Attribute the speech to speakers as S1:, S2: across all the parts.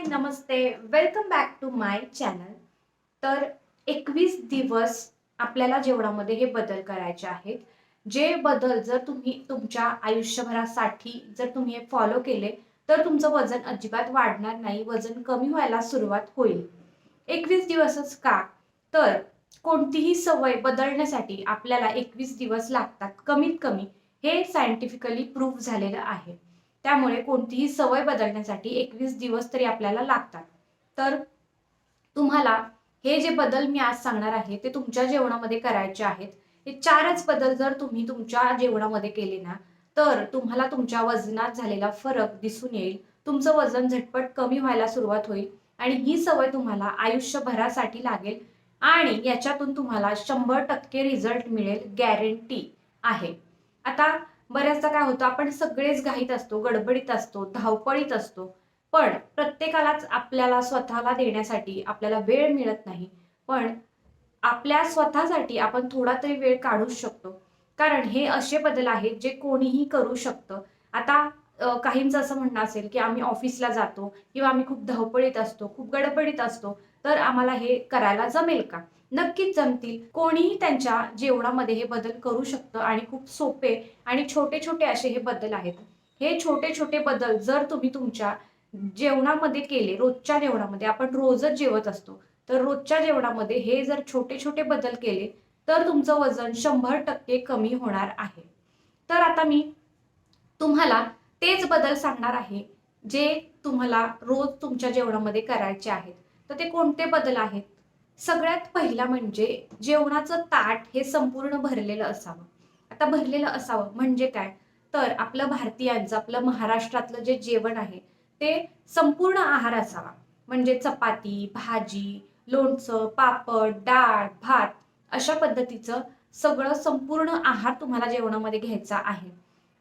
S1: High Namaste. Welcome back to my channel तर एकवीस दिवस आपल्याला जेवणामध्ये हे बदल करायचे आहेत. जे बदल जर तुम्ही तुमच्या आयुष्यभरासाठी जर तुम्ही हे फॉलो केले तर तुमचं वजन अजिबात वाढणार नाही. वजन कमी व्हायला सुरुवात होईल. एकवीस दिवसच का? तर कोणतीही सवय बदलण्यासाठी आपल्याला एकवीस दिवस लागतात कमीत कमी. हे सायंटिफिकली प्रूव्ह झालेलं आहे. त्यामुळे कोणतीही सवय बदलण्यासाठी एकवीस दिवस तरी आपल्याला लागतात. तर तुम्हाला हे जे बदल मी आज सांगणार आहे ते तुमच्या जेवणामध्ये करायचे आहेत. हे चारच बदल जर तुम्ही तुमच्या जेवणामध्ये केले ना तर तुम्हाला तुमच्या वजनात झालेला फरक दिसून येईल. तुमचं वजन झटपट कमी व्हायला सुरुवात होईल आणि ही सवय तुम्हाला आयुष्यभरासाठी लागेल आणि याच्यातून तुम्हाला शंभर टक्के रिझल्ट मिळेल गॅरंटी आहे. आता बऱ्याचदा काय होतं आपण सगळेच घाईत असतो गडबडीत असतो धावपळीत असतो. पण प्रत्येकालाच आपल्याला स्वतःला देण्यासाठी आपल्याला वेळ मिळत नाही. पण आपल्या स्वतःसाठी आपण थोडा तरी वेळ काढूच शकतो. कारण हे असे बदल आहेत जे कोणीही करू शकतं. आता काहींचं असं म्हणणं असेल की आम्ही ऑफिसला जातो किंवा आम्ही खूप धावपळीत असतो खूप गडबडीत असतो. तर आम्हाला हे करायला जमेल का? नक्कीच जमतील. कोणीही त्यांच्या जेवणामध्ये हे बदल करू शकतं आणि खूप सोपे आणि छोटे छोटे असे हे बदल आहेत. हे छोटे छोटे बदल जर तुम्ही तुमच्या जेवणामध्ये केले रोजच्या जेवणामध्ये आपण रोजच जेवत असतो तर रोजच्या जेवणामध्ये हे जर छोटे छोटे बदल केले तर तुमचं वजन शंभर टक्के कमी होणार आहे. तर आता मी तुम्हाला तेच बदल सांगणार आहे जे तुम्हाला रोज तुमच्या जेवणामध्ये करायचे आहेत. तर ते कोणते बदल आहेत? सगळ्यात पहिला म्हणजे जेवणाचं ताट हे संपूर्ण भरलेलं असावं. आता भरलेलं असावं म्हणजे काय? तर आपलं भारतीयांचं आपलं महाराष्ट्रातलं जे जेवण आहे ते संपूर्ण आहार असावा. म्हणजे चपाती भाजी लोणचं पापड डाळ भात अशा पद्धतीचं सगळं संपूर्ण आहार तुम्हाला जेवणामध्ये घ्यायचा आहे.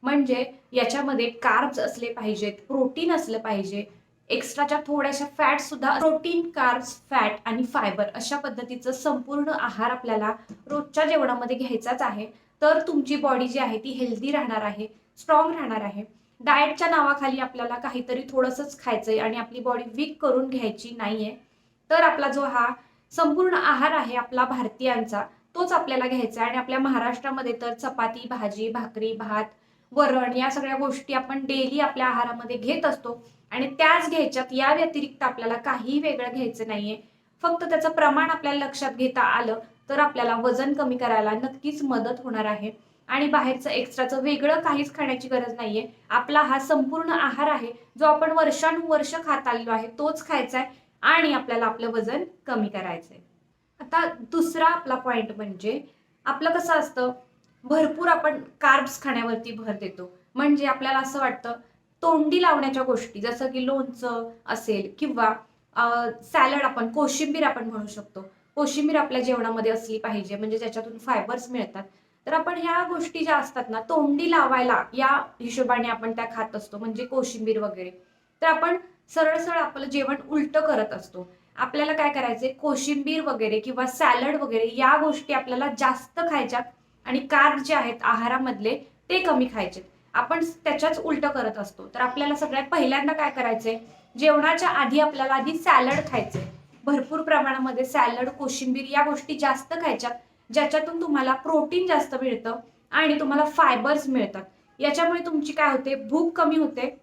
S1: म्हणजे याच्यामध्ये कार्ब्स असले पाहिजेत प्रोटीन असलं पाहिजे एक्स्ट्राच्या थोड्याशा फॅट सुद्धा प्रोटीन कार्ब्स फॅट आणि फायबर अशा पद्धतीचं संपूर्ण आहार आपल्याला रोजच्या जेवणामध्ये घ्यायचाच आहे. तर तुमची बॉडी जी आहे ती हेल्दी राहणार आहे स्ट्रॉंग राहणार आहे. डाएटच्या नावाखाली आपल्याला काहीतरी थोडंसंच खायचंय आणि आपली बॉडी वीक करून घ्यायची नाहीये. तर आपला जो हा संपूर्ण आहार आहे आपला भारतीयांचा तोच आपल्याला घ्यायचा आहे. आणि आपल्या महाराष्ट्रामध्ये तर चपाती भाजी भाकरी भात वरण या सगळ्या गोष्टी आपण डेली आपल्या आहारामध्ये घेत असतो. आणि त्याच घ्यायच्यात या व्यतिरिक्त आपल्याला काही वेगळं घ्यायचं नाहीये. फक्त त्याचं प्रमाण आपल्याला लक्षात घेता आलं तर आपल्याला वजन कमी करायला नक्कीच मदत होणार आहे. आणि बाहेरचं एक्स्ट्राचं वेगळं काहीच खाण्याची गरज नाहीये. आपला हा संपूर्ण आहार आहे जो आपण वर्षानुवर्ष खात आलेलो आहे तोच खायचा आहे आणि आपल्याला आपलं वजन कमी करायचंय. आता दुसरा आपला पॉइंट म्हणजे आपलं कसं असतं भरपूर आपण कार्ब्स खाण्यावरती भर देतो. म्हणजे आपल्याला असं वाटतं तोंडी लावण्याच्या गोष्टी जसं की लोणचं असेल किंवा सॅलड आपण कोशिंबीर आपण म्हणू शकतो. कोशिंबीर आपल्या जेवणामध्ये असली पाहिजे म्हणजे ज्याच्यातून फायबर्स मिळतात. तर आपण ह्या गोष्टी ज्या असतात ना तोंडी लावायला या हिशोबाने आपण त्या खात असतो म्हणजे कोशिंबीर वगैरे. तर आपण सरळ सरळ आपलं जेवण उलट करत असतो. आपल्याला काय करायचंय? कोशिंबीर वगैरे किंवा सॅलड वगैरे या गोष्टी आपल्याला जास्त खायच्या आणि कार्ब जे आहेत आहारामधले ते कमी खायचे आपण त्याच्याच उलट करत असतो. तर आपल्याला सगळ्यात पहिल्यांदा काय करायचंय? जेवणाच्या आधी आपल्याला आधी सॅलड खायचंय. भरपूर प्रमाणामध्ये सॅलड कोशिंबीर या गोष्टी जास्त खायच्या ज्याच्यातून तुम्हाला प्रोटीन जास्त मिळतं आणि तुम्हाला फायबर्स मिळतात. याच्यामुळे तुमची काय होते? भूक कमी होते.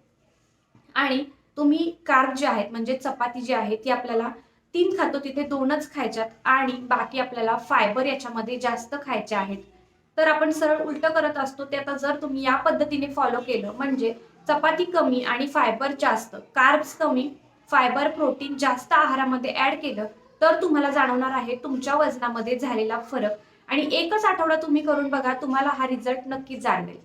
S1: आणि तुम्ही कार्ब जे आहेत म्हणजे चपाती जी आहे ती आपल्याला तीन खातो तिथे दोनच खायच्यात आणि बाकी आपल्याला फायबर याच्यामध्ये जास्त खायचे आहेत. तर आपण सरळ उलट करत असतो ते आता जर तुम्ही या पद्धतीने फॉलो केलं म्हणजे चपाती कमी आणि फायबर जास्त कार्ब्स कमी फायबर प्रोटीन जास्त आहारामध्ये ऍड केलं तर तुम्हाला जाणवणार आहे तुमच्या वजनामध्ये झालेला फरक. आणि एकच आठवडा तुम्ही करून बघा तुम्हाला हा रिझल्ट नक्की जाणवेल.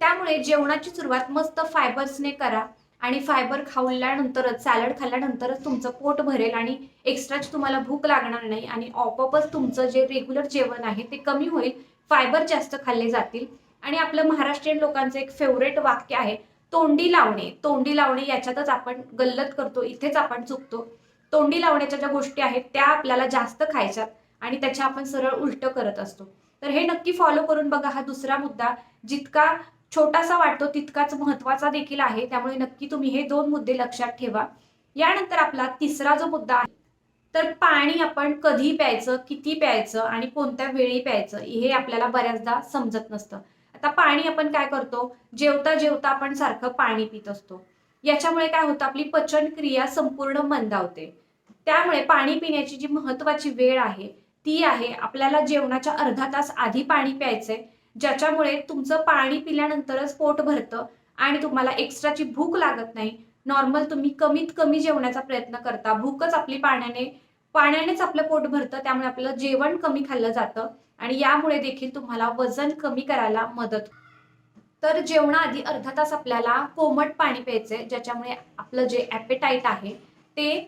S1: त्यामुळे जेवणाची सुरुवात मस्त फायबर्सने करा आणि फायबर खाल्ल्यानंतरच सॅलड खाल्ल्यानंतरच तुमचं पोट भरेल आणि एक्स्ट्राच तुम्हाला भूक लागणार नाही आणि आपोआपच तुमचं जे रेग्युलर जेवण आहे ते कमी होईल. फायबर जास्त खाल्ले जातील. आणि आपलं महाराष्ट्रीयन लोकांचं एक फेवरेट वाक्य आहे तोंडी लावणे. तोंडी लावणे याच्यातच आपण गल्लत करतो इथेच आपण चुकतो. तोंडी लावण्याच्या ज्या गोष्टी आहेत त्या आपल्याला जास्त खायच्यात आणि त्याच्या आपण सरळ उलट करत असतो. तर हे नक्की फॉलो करून बघा हा दुसरा मुद्दा. जितका छोटासा वाटतो तितकाच महत्त्वाचा देखील आहे. त्यामुळे नक्की तुम्ही हे दोन मुद्दे लक्षात ठेवा. यानंतर आपला तिसरा जो मुद्दा आहे तर पाणी आपण कधी प्यायचं किती प्यायचं आणि कोणत्या वेळी प्यायचं हे आपल्याला बऱ्याचदा समजत नसतं. आता पाणी आपण काय करतो? जेवता जेवता आपण सारखं पाणी पित असतो. याच्यामुळे काय होतं? आपली पचन क्रिया संपूर्ण मंदावते. त्यामुळे पाणी पिण्याची जी महत्वाची वेळ आहे ती आहे आपल्याला जेवणाच्या अर्धा तास आधी पाणी प्यायचंय ज्याच्यामुळे तुमचं पाणी पिल्यानंतरच पोट भरतं आणि तुम्हाला एक्स्ट्राची भूक लागत नाही. नॉर्मल तुम्ही कमीत कमी जेवण्याचा प्रयत्न करता. भूकच आपली पाण्याने पाण्यानेच आपलं पोट भरतं त्यामुळे आपलं जेवण कमी खाल्लं जातं आणि यामुळे देखील तुम्हाला वजन कमी करायला मदत. तर जेवणाआधी अर्धा तास आपल्याला कोमट पाणी प्यायचंय ज्याच्यामुळे आपलं जे ॲपेटाईट आहे ते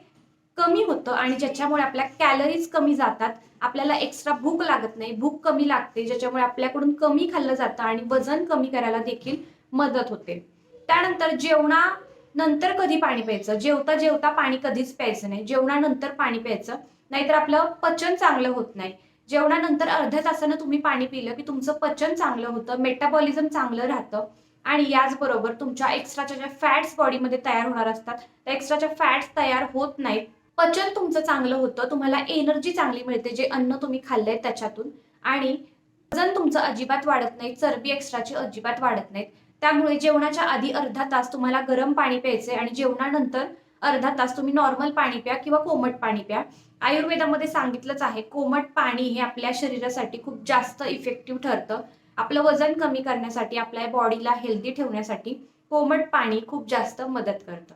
S1: कमी होतं आणि ज्याच्यामुळे आपल्या कॅलरीज कमी जातात. आपल्याला एक्स्ट्रा भूक लागत नाही भूक कमी लागते ज्याच्यामुळे आपल्याकडून कमी खाल्लं जातं आणि वजन कमी करायला देखील मदत होते. त्यानंतर जेवणा नंतर कधी पाणी प्यायचं? जेवता जेवता पाणी कधीच प्यायचं नाही. जेवणानंतर पाणी प्यायचं. नाहीतर आपलं पचन चांगलं होत नाही. जेवणानंतर अर्ध्या तासानं तुम्ही पाणी पिलं की तुमचं पचन चांगलं होतं मेटाबॉलिझम चांगलं राहतं आणि याचबरोबर तुमच्या एक्स्ट्राच्या ज्या फॅट्स बॉडीमध्ये तयार होणार असतात त्या एक्स्ट्राच्या फॅट्स तयार होत नाहीत. पचन तुमचं चांगलं होतं. तुम्हाला एनर्जी चांगली मिळते जे अन्न तुम्ही खाल्लंय त्याच्यातून. आणि वजन तुमचं अजिबात वाढत नाही. चरबी एक्स्ट्राची अजिबात वाढत नाहीत. त्यामुळे जेवणाच्या आधी अर्धा तास तुम्हाला गरम पाणी प्यायचे आणि जेवणानंतर अर्धा तास तुम्ही नॉर्मल पाणी प्या किंवा कोमट पाणी प्या. आयुर्वेदामध्ये सांगितलंच आहे कोमट पाणी हे आपल्या शरीरासाठी खूप जास्त इफेक्टिव्ह ठरतं. आपलं वजन कमी करण्यासाठी आपल्या बॉडीला हेल्दी ठेवण्यासाठी कोमट पाणी खूप जास्त मदत करतं.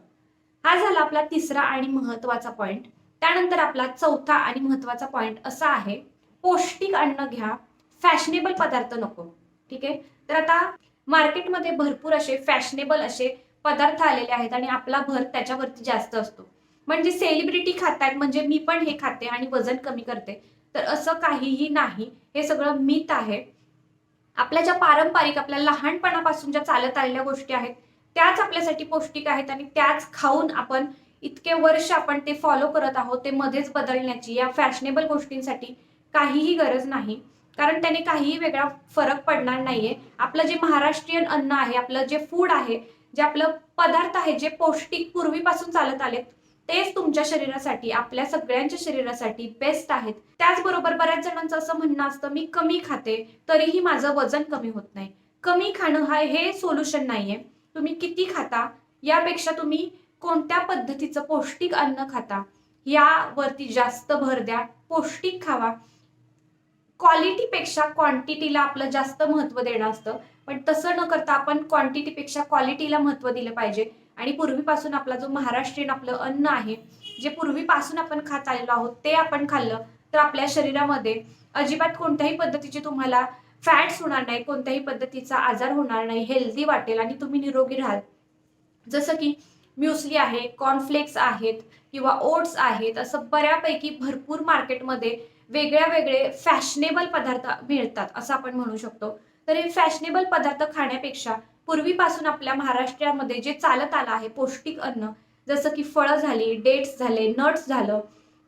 S1: हा झाला आपला तिसरा आणि महत्त्वाचा पॉइंट त्यानंतर आपला चौथा आणि महत्त्वाचा पॉइंट असा आहे पौष्टिक अन्न घ्या फॅशनेबल पदार्थ नको. ठीक आहे? तर आता मार्केटमध्ये भरपूर असे फॅशनेबल असे पदार्थ आलेले आहेत आणि आपला भर त्याच्यावरती जास्त असतो. म्हणजे सेलिब्रिटी खातायत म्हणजे मी पण हे खाते आणि वजन कमी करते. तर असं काहीही नाही. हे सगळं मीत आहे. आपल्या ज्या पारंपरिक आपल्या लहानपणापासून ज्या चालत आलेल्या गोष्टी आहेत त्याच आपल्यासाठी पौष्टिक आहेत आणि त्याच खाऊन आपण इतके वर्ष आपण ते फॉलो करत आहोत ते मध्येच बदलण्याची या फॅशनेबल गोष्टींसाठी काहीही गरज नाही. कारण त्याने काहीही वेगळा फरक पडणार नाहीये. आपलं जे महाराष्ट्रीयन अन्न आहे आपलं जे फूड आहे जे आपलं पदार्थ आहे जे पौष्टिक पूर्वीपासून चालत आलेत तेच तुमच्या शरीरासाठी आपल्या सगळ्यांच्या शरीरासाठी बेस्ट आहेत. त्याचबरोबर बऱ्याच जणांचं असं म्हणणं असतं मी कमी खाते तरीही माझं वजन कमी होत नाही. कमी खाणं हा हे सोल्युशन नाहीये. तुम्ही किती खाता यापेक्षा तुम्ही कोणत्या पद्धतीचं पौष्टिक अन्न खाता यावरती जास्त भर द्या पौष्टिक खावा. क्वालिटीपेक्षा क्वांटिटीला आपलं जास्त महत्त्व देणं असतं. पण तसं न करता आपण क्वांटिटीपेक्षा क्वालिटीला महत्त्व दिलं पाहिजे. आणि पूर्वीपासून आपला जो महाराष्ट्रीयन आपलं अन्न आहे जे पूर्वीपासून आपण खात आलेलो आहोत ते आपण खाल्लं तर आपल्या शरीरामध्ये अजिबात कोणत्याही पद्धतीचे तुम्हाला फॅट्स होणार नाही कोणत्याही पद्धतीचा आजार होणार नाही हेल्दी वाटेल आणि तुम्ही निरोगी राहाल. जसं की म्युसली आहे कॉर्नफ्लेक्स आहेत किंवा ओट्स आहेत असं बऱ्यापैकी भरपूर मार्केटमध्ये वेगळ्या वेगळे फॅशनेबल पदार्थ मिळतात असं आपण म्हणू शकतो. तर हे फॅशनेबल पदार्थ खाण्यापेक्षा पूर्वीपासून आपल्या महाराष्ट्रामध्ये जे चालत आलं आहे पौष्टिक अन्न जसं की फळं झाली डेट्स झाले नट्स झालं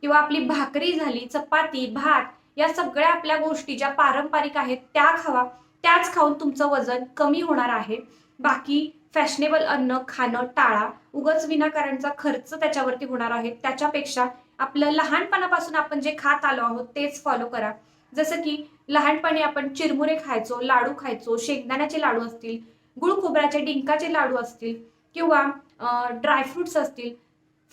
S1: किंवा आपली भाकरी झाली चपाती भात या सगळ्या आपल्या गोष्टी ज्या पारंपरिक आहेत त्या खावा त्याच खाऊन तुमचं वजन कमी होणार आहे. बाकी फॅशनेबल अन्न खाणं टाळा उगच विनाकारणचा खर्च त्याच्यावरती होणार आहे. त्याच्यापेक्षा आपलं लहानपणापासून आपण जे खात आलो आहोत तेच फॉलो करा. जसं की लहानपणी आपण चिरमुरे खायचो लाडू खायचो शेंगदाण्याचे लाडू असतील गुळ खोबऱ्याचे डिंकाचे लाडू असतील किंवा ड्रायफ्रुट्स असतील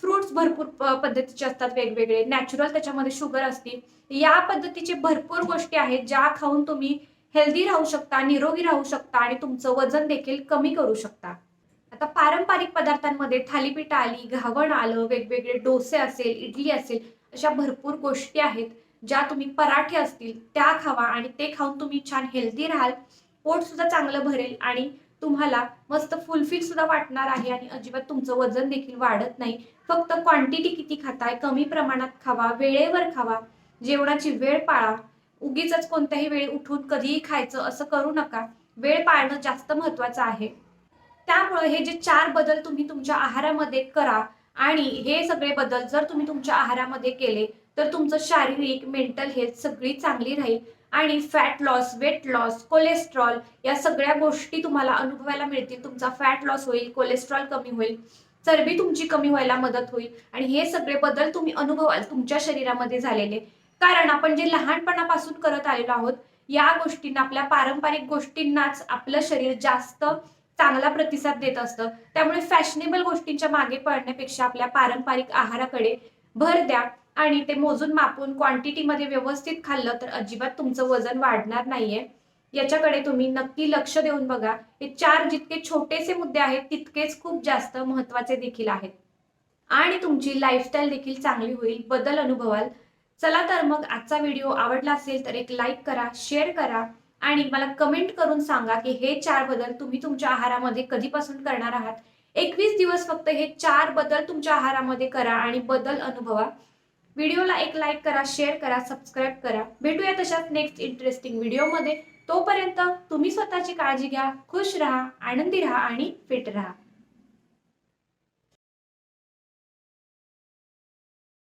S1: फ्रुट्स भरपूर पद्धतीचे असतात वेगवेगळे नॅचरल त्याच्यामध्ये शुगर असतील या पद्धतीचे भरपूर गोष्टी आहेत ज्या खाऊन तुम्ही हेल्दी राहू शकता निरोगी राहू शकता आणि तुमचं वजन देखील कमी करू शकता. आता पारंपरिक पदार्थांमध्ये थालीपीठ आली घावण आलं वेगवेगळे डोसे असेल इडली असेल अशा भरपूर गोष्टी आहेत ज्या तुम्ही पराठे असतील त्या खावा आणि ते खाऊन तुम्ही छान हेल्दी राहाल. पोट सुद्धा चांगलं भरेल आणि तुम्हाला मस्त फुलफिल सुद्धा वाटणार आहे आणि अजिबात तुमचं वजन देखील वाढत नाही. फक्त क्वांटिटी किती खाताय कमी प्रमाणात खावा वेळेवर खावा जेवणाची वेळ पाळा. उगीच कोणत्याही वेळी उठून कधीही खायचं असं करू नका. वेळ पाळणं जास्त महत्वाचं आहे. त्यामुळे हे जे चार बदल तुम्ही तुमच्या आहारामध्ये करा आणि हे सगळे बदल जर तुम्ही तुमच्या आहारामध्ये केले तर तुमचं शारीरिक मेंटल हेल्थ सगळी चांगली राहील. आणि fat loss weight loss cholesterol या सगळ्या गोष्टी तुम्हाला अनुभवायला मिळतील. तुमचा फॅट लॉस होईल कोलेस्ट्रॉल कमी होईल चरबी तुमची कमी व्हायला मदत होईल. आणि हे सगळे बदल तुम्ही अनुभवाल तुमच्या शरीरामध्ये झालेले. कारण आपण जे लहानपणापासून करत आलेलो आहोत या गोष्टींना आपल्या पारंपरिक गोष्टींनाच आपलं शरीर जास्त चांगला प्रतिसाद देत असतं. त्यामुळे फॅशनेबल गोष्टींच्या मागे पडण्यापेक्षा आपल्या पारंपरिक आहाराकडे भर द्या आणि ते मोजून मापून क्वांटिटीमध्ये व्यवस्थित खाल्लं तर अजिबात तुमचं वजन वाढणार नाहीये. याच्याकडे तुम्ही नक्की लक्ष देऊन बघा. हे चार जितके छोटेसे मुद्दे आहेत तितकेच खूप जास्त महत्त्वाचे देखील आहेत. आणि तुमची लाईफस्टाईल देखील चांगली होईल बदल अनुभवाल. चला तर मग आजचा व्हिडिओ आवडला असेल तर एक लाईक करा शेअर करा. आणि मला कमेंट करून सांगा की हे चार बदल तुम्ही तुमच्या आहारामध्ये कधीपासून करणार आहात? एकवीस दिवस फक्त हे चार बदल तुमच्या आहारामध्ये करा आणि बदल अनुभवा. व्हिडिओला एक लाईक करा शेअर करा सबस्क्राईब करा. भेटूया तशाच नेक्स्ट इंटरेस्टिंग व्हिडिओमध्ये तोपर्यंत तुम्ही स्वतःची काळजी घ्या खुश राहा आनंदी राहा आणि फिट राहा.